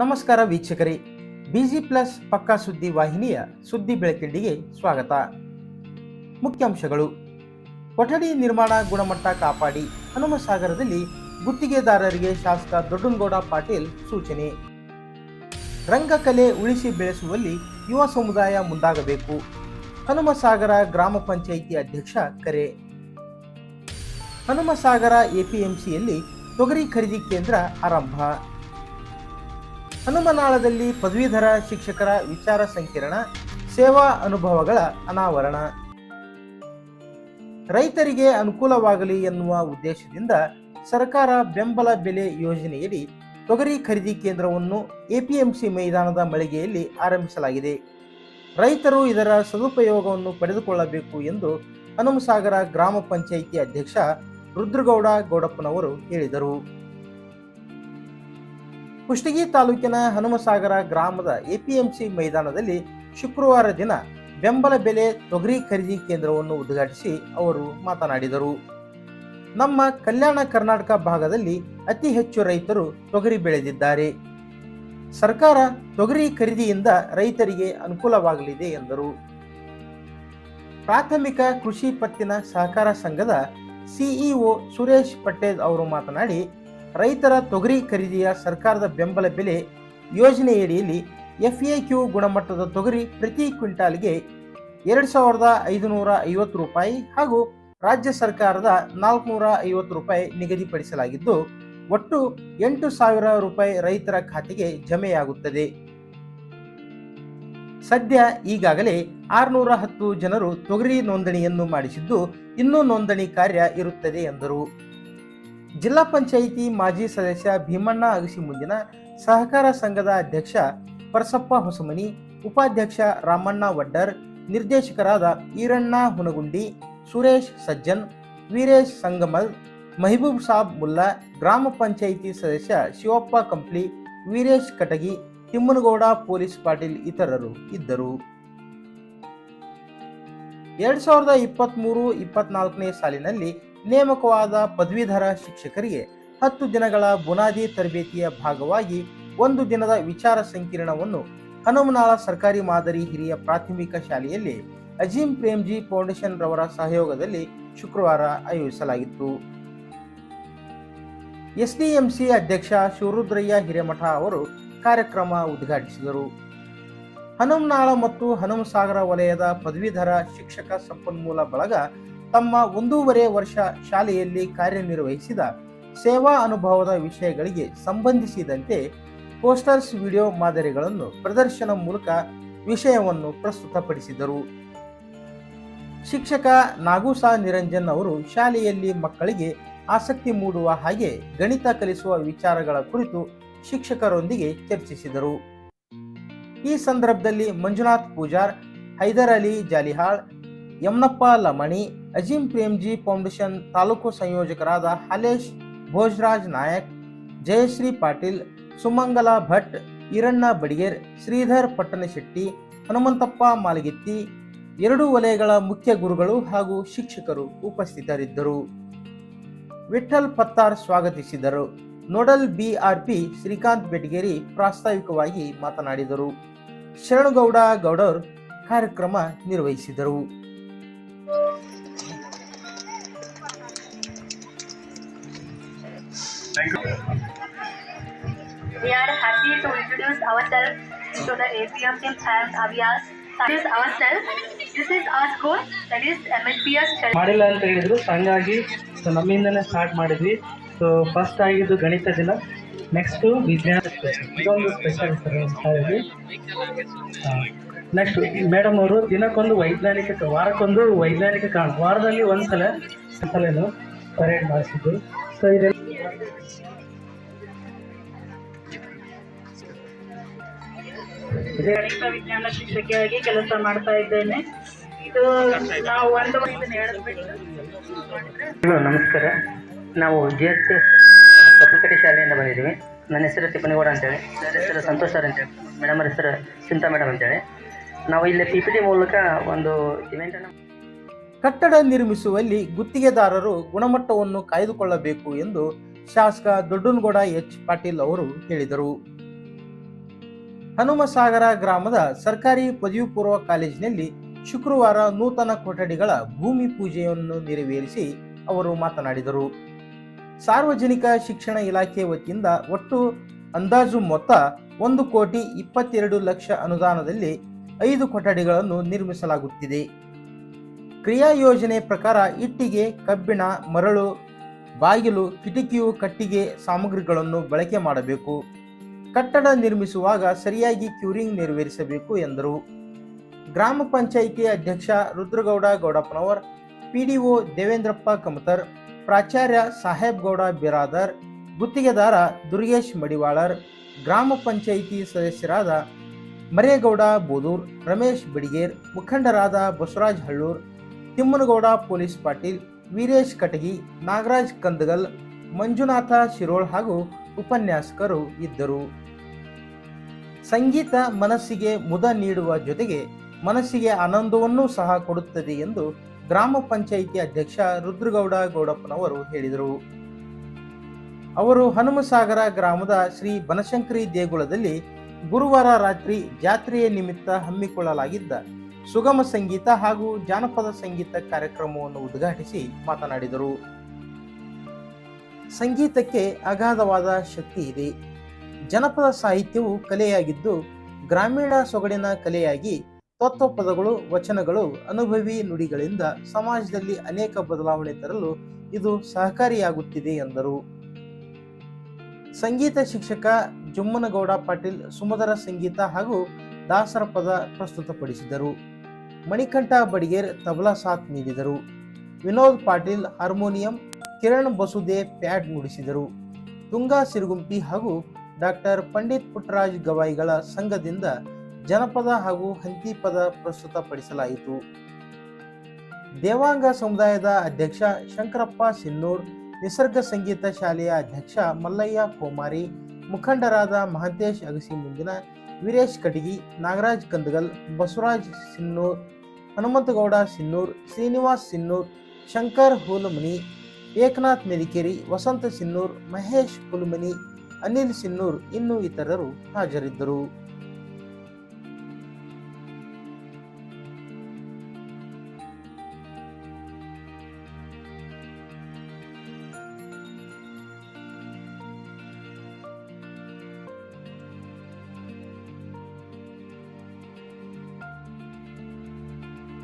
ನಮಸ್ಕಾರ ವೀಕ್ಷಕರೇ. Busy plus ಪಕ್ಕಾ ಸುದ್ದಿ ವಾಹಿನಿಯ ಸುದ್ದಿ ಬೆಳಕಿಂಡಿಗೆ ಸ್ವಾಗತ. ಮುಖ್ಯಾಂಶಗಳು ಕೊಠಡಿ ನಿರ್ಮಾಣ ಗುಣಮಟ್ಟ ಕಾಪಾಡಿ ಹನುಮಸಾಗರದಲ್ಲಿ ಗುತ್ತಿಗೆದಾರರಿಗೆ ಶಾಸಕ ದೊಡ್ಡನಗೌಡ ಪಾಟೀಲ್ ಸೂಚನೆ. ರಂಗಕಲೆ ಉಳಿಸಿ ಬೆಳೆಸುವಲ್ಲಿ ಯುವ ಸಮುದಾಯ ಮುಂದಾಗಬೇಕು. ಹನುಮಸಾಗರ ಗ್ರಾಮ ಪಂಚಾಯಿತಿ ಅಧ್ಯಕ್ಷ ಕರೆ. ಹನುಮಸಾಗರ ಎಪಿಎಂಸಿಯಲ್ಲಿ ತೊಗರಿ ಖರೀದಿ ಕೇಂದ್ರ ಆರಂಭ. ಹನುಮನಾಳದಲ್ಲಿ ಪದವೀಧರ ಶಿಕ್ಷಕರ ವಿಚಾರ ಸಂಕಿರಣ, ಸೇವಾ ಅನುಭವಗಳ ಅನಾವರಣ. ರೈತರಿಗೆ ಅನುಕೂಲವಾಗಲಿ ಎನ್ನುವ ಉದ್ದೇಶದಿಂದ ಸರ್ಕಾರ ಬೆಂಬಲ ಬೆಲೆ ಯೋಜನೆಯಡಿ ತೊಗರಿ ಖರೀದಿ ಕೇಂದ್ರವನ್ನು ಎಪಿಎಂಸಿ ಮೈದಾನದ ಮಳಿಗೆಯಲ್ಲಿ ಆರಂಭಿಸಲಾಗಿದೆ. ರೈತರು ಇದರ ಸದುಪಯೋಗವನ್ನು ಪಡೆದುಕೊಳ್ಳಬೇಕು ಎಂದು ಹನುಮಸಾಗರ ಗ್ರಾಮ ಪಂಚಾಯಿತಿ ಅಧ್ಯಕ್ಷ ರುದ್ರಗೌಡ ಗೌಡಪ್ಪನವರು ಹೇಳಿದರು. ಕುಷ್ಟಗಿ ತಾಲೂಕಿನ ಹನುಮಸಾಗರ ಗ್ರಾಮದ ಎಪಿಎಂಸಿ ಮೈದಾನದಲ್ಲಿ ಶುಕ್ರವಾರ ದಿನ ಬೆಂಬಲ ಬೆಲೆ ತೊಗರಿ ಖರೀದಿ ಕೇಂದ್ರವನ್ನು ಉದ್ಘಾಟಿಸಿ ಅವರು ಮಾತನಾಡಿದರು. ನಮ್ಮ ಕಲ್ಯಾಣ ಕರ್ನಾಟಕ ಭಾಗದಲ್ಲಿ ಅತಿ ಹೆಚ್ಚು ರೈತರು ತೊಗರಿ ಬೆಳೆದಿದ್ದಾರೆ. ಸರ್ಕಾರ ತೊಗರಿ ಖರೀದಿಯಿಂದ ರೈತರಿಗೆ ಅನುಕೂಲವಾಗಲಿದೆ ಎಂದರು. ಪ್ರಾಥಮಿಕ ಕೃಷಿ ಪತ್ತಿನ ಸಹಕಾರ ಸಂಘದ ಸಿಇಒ ಸುರೇಶ್ ಪಟೇಲ್ ಅವರು ಮಾತನಾಡಿ ರೈತರ ತೊಗರಿ ಖರೀದಿಯ ಸರ್ಕಾರದ ಬೆಂಬಲ ಬೆಲೆ ಯೋಜನೆಯಡಿಯಲ್ಲಿ ಎಫ್ಎಕ್ಯೂ ಗುಣಮಟ್ಟದ ತೊಗರಿ ಪ್ರತಿ ಕ್ವಿಂಟಾಲ್ಗೆ ಎರಡು ಸಾವಿರದ ಐದುನೂರ ಐವತ್ತು ರೂಪಾಯಿ ಹಾಗೂ ರಾಜ್ಯ ಸರ್ಕಾರದ ನಾಲ್ಕುನೂರ ಐವತ್ತು ರೂಪಾಯಿ ನಿಗದಿಪಡಿಸಲಾಗಿದ್ದು, ಒಟ್ಟು ಎಂಟು ಸಾವಿರ ರೂಪಾಯಿ ರೈತರ ಖಾತೆಗೆ ಜಮೆಯಾಗುತ್ತದೆ. ಸದ್ಯ ಈಗಾಗಲೇ ಆರುನೂರ ಹತ್ತು ಜನರು ತೊಗರಿ ನೋಂದಣಿಯನ್ನು ಮಾಡಿಸಿದ್ದು, ಇನ್ನೂ ನೋಂದಣಿ ಕಾರ್ಯ ಇರುತ್ತದೆ ಎಂದರು. ಜಿಲ್ಲಾ ಪಂಚಾಯಿತಿ ಮಾಜಿ ಸದಸ್ಯ ಭೀಮಣ್ಣ ಅಗಸಿ ಮುಂದಿನ ಸಹಕಾರ ಸಂಘದ ಅಧ್ಯಕ್ಷ ಪರಸಪ್ಪ ಹೊಸಮನಿ, ಉಪಾಧ್ಯಕ್ಷ ರಾಮಣ್ಣ ವಡ್ಡರ್, ನಿರ್ದೇಶಕರಾದ ಈರಣ್ಣ ಹುನಗುಂಡಿ, ಸುರೇಶ್ ಸಜ್ಜನ್, ವೀರೇಶ್ ಸಂಗಮಲ್, ಮಹಿಬೂಬ್ ಸಾಬ್ ಮುಲ್ಲಾ, ಗ್ರಾಮ ಪಂಚಾಯಿತಿ ಸದಸ್ಯ ಶಿವಪ್ಪ ಕಂಪ್ಲಿ, ವೀರೇಶ್ ಕಟಗಿ, ತಿಮ್ಮನಗೌಡ ಪೊಲೀಸ್ ಪಾಟೀಲ್ ಇತರರು ಇದ್ದರು. ಎರಡ್ ಸಾವಿರದ ಇಪ್ಪತ್ತ್ಮೂರು ಇಪ್ಪತ್ನಾಲ್ಕನೇ ಸಾಲಿನಲ್ಲಿ ನೇಮಕವಾದ ಪದವೀಧರ ಶಿಕ್ಷಕರಿಗೆ ಹತ್ತು ದಿನಗಳ ಬುನಾದಿ ತರಬೇತಿಯ ಭಾಗವಾಗಿ ಒಂದು ದಿನದ ವಿಚಾರ ಸಂಕಿರಣವನ್ನು ಹನುಮನಾಳ ಸರ್ಕಾರಿ ಮಾದರಿ ಹಿರಿಯ ಪ್ರಾಥಮಿಕ ಶಾಲೆಯಲ್ಲಿ ಅಜೀಂ ಪ್ರೇಮ್ಜಿ ಫೌಂಡೇಶನ್ ರವರ ಸಹಯೋಗದಲ್ಲಿ ಶುಕ್ರವಾರ ಆಯೋಜಿಸಲಾಗಿತ್ತು. ಎಸ್ಡಿಎಂಸಿ ಅಧ್ಯಕ್ಷ ಶಿವರುದ್ರಯ್ಯ ಹಿರೇಮಠ ಅವರು ಕಾರ್ಯಕ್ರಮ ಉದ್ಘಾಟಿಸಿದರು. ಹನುಮನಾಳ ಮತ್ತು ಹನುಮಸಾಗರ ವಲಯದ ಪದವೀಧರ ಶಿಕ್ಷಕ ಸಂಪನ್ಮೂಲ ಬಳಗ ತಮ್ಮ ಒಂದೂವರೆ ವರ್ಷ ಶಾಲೆಯಲ್ಲಿ ಕಾರ್ಯನಿರ್ವಹಿಸಿದ ಸೇವಾ ಅನುಭವದ ವಿಷಯಗಳಿಗೆ ಸಂಬಂಧಿಸಿದಂತೆ ಪೋಸ್ಟರ್ಸ್, ವಿಡಿಯೋ ಮಾದರಿಗಳನ್ನು ಪ್ರದರ್ಶನ ಮೂಲಕ ವಿಷಯವನ್ನು ಪ್ರಸ್ತುತಪಡಿಸಿದರು. ಶಿಕ್ಷಕ ನಾಗೂಸಾ ನಿರಂಜನ್ ಅವರು ಶಾಲೆಯಲ್ಲಿ ಮಕ್ಕಳಿಗೆ ಆಸಕ್ತಿ ಮೂಡುವ ಹಾಗೆ ಗಣಿತ ಕಲಿಸುವ ವಿಚಾರಗಳ ಕುರಿತು ಶಿಕ್ಷಕರೊಂದಿಗೆ ಚರ್ಚಿಸಿದರು. ಈ ಸಂದರ್ಭದಲ್ಲಿ ಮಂಜುನಾಥ್ ಪೂಜಾರ್, ಹೈದರ್ ಅಲಿ ಜಾಲಿಹಾಳ್, ಯಮನಪ್ಪ ಲಮಣಿ ಅಜೀಂ ಪ್ರೇಮ್ಜಿ ಫೌಂಡೇಶನ್ ತಾಲೂಕು ಸಂಯೋಜಕರಾದ ಹಲೇಶ್ ಭೋಜರಾಜ್ ನಾಯಕ್, ಜಯಶ್ರೀ ಪಾಟೀಲ್, ಸುಮಂಗಲ ಭಟ್, ಈರಣ್ಣ ಬಡಿಗೇರ್, ಶ್ರೀಧರ್ ಪಟ್ಟಣಶೆಟ್ಟಿ ಹನುಮಂತಪ್ಪ ಮಾಲಗಿತ್ತಿ, ಎರಡು ವಲಯಗಳ ಮುಖ್ಯ ಗುರುಗಳು ಹಾಗೂ ಶಿಕ್ಷಕರು ಉಪಸ್ಥಿತರಿದ್ದರು. ವಿಠಲ್ ಪತ್ತಾರ್ ಸ್ವಾಗತಿಸಿದರು. ನೋಡಲ್ ಬಿಆರ್ಪಿ ಶ್ರೀಕಾಂತ್ ಬೆಟ್ಗೇರಿ ಪ್ರಾಸ್ತಾವಿಕವಾಗಿ ಮಾತನಾಡಿದರು. ಶರಣಗೌಡ ಗೌಡರ್ ಕಾರ್ಯಕ್ರಮ ನಿರ್ವಹಿಸಿದರು. We are happy to introduce ourselves to the APM team and Avias. This is ourselves. This is our school. That is. Chal- ಮಾಡಿಲ್ಲ ಅಂತ ಹೇಳಿದ್ರು ಹಂಗಾಗಿ ಸೊ ನಮ್ಮಿಂದನೇ ಸ್ಟಾರ್ಟ್ ಮಾಡಿದ್ವಿ ಸೊ ಫಸ್ಟ್ ಆಗಿದ್ದು ಗಣಿತ ದಿನ ನೆಕ್ಸ್ಟು ವಿಜ್ಞಾನ ಇದೊಂದು ಸ್ಪೆಷಲ್ ಸರ್ ನೆಕ್ಸ್ಟ್ ಮೇಡಮ್ ಅವರು ದಿನಕ್ಕೊಂದು ವೈಜ್ಞಾನಿಕ ವಾರಕ್ಕೊಂದು ವೈಜ್ಞಾನಿಕ ಕಾರಣ ವಾರದಲ್ಲಿ ಒಂದ್ಸಲ ಸಲನು ಪರೇಡ್ ಮಾಡಿಸಿದ್ದು ಸೊ ಇದೆಲ್ಲ ಇದೇ ಗಣಿತ ವಿಜ್ಞಾನ ಶಿಕ್ಷಕಿಯಾಗಿ ಕೆಲಸ ಮಾಡ್ತಾ ಇದ್ದೇನೆ. ಇದು ನಾವು ಒಂದು ಹಲೋ ನಮಸ್ಕಾರ. ನಾವು ಜಿ ಎಸ್ ಕಪ್ಪುಕಟ್ಟಿ ಶಾಲೆಯಿಂದ ಬಂದಿದ್ದೀವಿ. ನನ್ನ ಹೆಸರು ತಿಪ್ಪನಿಗೌಡ ಅಂತೇಳಿ. ನನ್ನ ಹೆಸರು ಸಂತೋಷ್ ಸರ್ ಅಂತೇಳಿ. ಮೇಡಮ್ ಹೆಸರು ಚಿಂತಾ ಮೇಡಮ್ ಅಂತೇಳಿ. ನಾವು ಇಲ್ಲಿ ಪಿ ಪಿ ಟಿ ಮೂಲಕ ಒಂದು ಇವೆಂಟನ್ನು ಕಟ್ಟಡ ನಿರ್ಮಿಸುವಲ್ಲಿ ಗುತ್ತಿಗೆದಾರರು ಗುಣಮಟ್ಟವನ್ನು ಕಾಯ್ದುಕೊಳ್ಳಬೇಕು ಎಂದು ಶಾಸಕ ದೊಡ್ಡನಗೌಡ ಎಚ್ ಪಾಟೀಲ್ ಅವರು ಹೇಳಿದರು. ಹನುಮಸಾಗರ ಗ್ರಾಮದ ಸರ್ಕಾರಿ ಪದವಿ ಪೂರ್ವ ಕಾಲೇಜಿನಲ್ಲಿ ಶುಕ್ರವಾರ ನೂತನ ಕೊಠಡಿಗಳ ಭೂಮಿ ಪೂಜೆಯನ್ನು ನೆರವೇರಿಸಿ ಅವರು ಮಾತನಾಡಿದರು. ಸಾರ್ವಜನಿಕ ಶಿಕ್ಷಣ ಇಲಾಖೆ ವತಿಯಿಂದ ಒಟ್ಟು ಅಂದಾಜು ಮೊತ್ತ ಒಂದು ಕೋಟಿ ಇಪ್ಪತ್ತೆರಡು ಲಕ್ಷ ಅನುದಾನದಲ್ಲಿ ಐದು ಕೊಠಡಿಗಳನ್ನು ನಿರ್ಮಿಸಲಾಗುತ್ತಿದೆ. ಕ್ರಿಯಾ ಯೋಜನೆ ಪ್ರಕಾರ ಇಟ್ಟಿಗೆ, ಕಬ್ಬಿಣ, ಮರಳು ಬಾಗಿಲು, ಕಿಟಕಿಯು, ಕಟ್ಟಿಗೆ ಸಾಮಗ್ರಿಗಳನ್ನು ಬಳಕೆ ಮಾಡಬೇಕು. ಕಟ್ಟಡ ನಿರ್ಮಿಸುವಾಗ ಸರಿಯಾಗಿ ಕ್ಯೂರಿಂಗ್ ನೆರವೇರಿಸಬೇಕು ಎಂದರು. ಗ್ರಾಮ ಪಂಚಾಯಿತಿ ಅಧ್ಯಕ್ಷ ರುದ್ರಗೌಡ ಗೌಡಪ್ಪನವರ್, ಪಿಡಿಒ ದೇವೇಂದ್ರಪ್ಪ ಕಮತರ್, ಪ್ರಾಚಾರ್ಯ ಸಾಹೇಬ್ ಗೌಡ ಬಿರಾದರ್, ಗುತ್ತಿಗೆದಾರ ದುರ್ಗೇಶ್ ಮಡಿವಾಳರ್, ಗ್ರಾಮ ಪಂಚಾಯಿತಿ ಸದಸ್ಯರಾದ ಮರೇಗೌಡ ಬೋದೂರ್, ರಮೇಶ್ ಬಿಡಿಗೇರ್, ಮುಖಂಡರಾದ ಬಸವರಾಜ್ ಹಳ್ಳೂರ್, ತಿಮ್ಮನಗೌಡ ಪೊಲೀಸ್ ಪಾಟೀಲ್ ವೀರೇಶ್ ಕಟಗಿ, ನಾಗರಾಜ್ ಕಂದಗಲ್, ಮಂಜುನಾಥ ಶಿರೋಳ್ ಹಾಗೂ ಉಪನ್ಯಾಸಕರು ಇದ್ದರು. ಸಂಗೀತ ಮನಸ್ಸಿಗೆ ಮುದ ನೀಡುವ ಜೊತೆಗೆ ಮನಸ್ಸಿಗೆ ಆನಂದವನ್ನೂ ಸಹ ಕೊಡುತ್ತದೆ ಎಂದು ಗ್ರಾಮ ಪಂಚಾಯಿತಿ ಅಧ್ಯಕ್ಷ ರುದ್ರಗೌಡ ಗೌಡಪ್ಪನವರು ಹೇಳಿದರು. ಅವರು ಹನುಮಸಾಗರ ಗ್ರಾಮದ ಶ್ರೀ ಬನಶಂಕರಿ ದೇಗುಲದಲ್ಲಿ ಗುರುವಾರ ರಾತ್ರಿ ಜಾತ್ರೆಯ ನಿಮಿತ್ತ ಹಮ್ಮಿಕೊಳ್ಳಲಾಗಿದ್ದ ಸುಗಮ ಸಂಗೀತ ಹಾಗೂ ಜಾನಪದ ಸಂಗೀತ ಕಾರ್ಯಕ್ರಮವನ್ನು ಉದ್ಘಾಟಿಸಿ ಮಾತನಾಡಿದರು. ಸಂಗೀತಕ್ಕೆ ಅಗಾಧವಾದ ಶಕ್ತಿ ಇದೆ. ಜನಪದ ಸಾಹಿತ್ಯವು ಕಲೆಯಾಗಿದ್ದು, ಗ್ರಾಮೀಣ ಸೊಗಡಿನ ಕಲೆಯಾಗಿ ತತ್ವಪದಗಳು, ವಚನಗಳು, ಅನುಭವಿ ನುಡಿಗಳಿಂದ ಸಮಾಜದಲ್ಲಿ ಅನೇಕ ಬದಲಾವಣೆ ತರಲು ಇದು ಸಹಕಾರಿಯಾಗುತ್ತಿದೆ ಎಂದರು. ಸಂಗೀತ ಶಿಕ್ಷಕ ಜುಮ್ಮನಗೌಡ ಪಾಟೀಲ್, ಸುಮಧರ ಸಂಗೀತ ಹಾಗೂ ದಾಸರ ಪದ ಪ್ರಸ್ತುತಪಡಿಸಿದರು. ಮಣಿಕಂಠ ಬಡಿಗೇರ್ ತಬಲಾ ಸಾಥ್ ನೀಡಿದರು. ವಿನೋದ್ ಪಾಟೀಲ್ ಹಾರ್ಮೋನಿಯಂ, ಕಿರಣ್ ಬಸುದೆ ಪ್ಯಾಡ್ ನುಡಿಸಿದರು ತುಂಗಾ ಸಿರುಗುಂಪಿ ಹಾಗೂ ಡಾಕ್ಟರ್ ಪಂಡಿತ್ ಪುಟ್ಟರಾಜ್ ಗವಾಯಿಗಳ ಸಂಘದಿಂದ ಜನಪದ ಹಾಗೂ ಹಂತಿ ಪದ ಪ್ರಸ್ತುತಪಡಿಸಲಾಯಿತು. ದೇವಾಂಗ ಸಮುದಾಯದ ಅಧ್ಯಕ್ಷ ಶಂಕರಪ್ಪ ಸಿನ್ನೂರ್, ನಿಸರ್ಗ ಸಂಗೀತ ಶಾಲೆಯ ಅಧ್ಯಕ್ಷ ಮಲ್ಲಯ್ಯ ಕೋಮಾರಿ, ಮುಖಂಡರಾದ ಮಹಂತೇಶ್ ಅಗಸಿ ಮುಂದಿನ ವೀರೇಶ್ ಕಟಗಿ, ನಾಗರಾಜ್ ಕಂದಗಲ್, ಬಸವರಾಜ್ ಸಿನ್ನೂರ್, ಹನುಮಂತಗೌಡ ಸಿನ್ನೂರ್, ಶ್ರೀನಿವಾಸ್ ಸಿನ್ನೂರ್, ಶಂಕರ್ ಹೂಲಮನಿ, ಏಕನಾಥ್ ಮೆದಿಕೇರಿ ವಸಂತ ಸಿನ್ನೂರ್, ಮಹೇಶ್ ಹುಲಮನಿ, ಅನಿಲ್ ಸಿನ್ನೂರ್ ಇನ್ನೂ ಇತರರು ಹಾಜರಿದ್ದರು.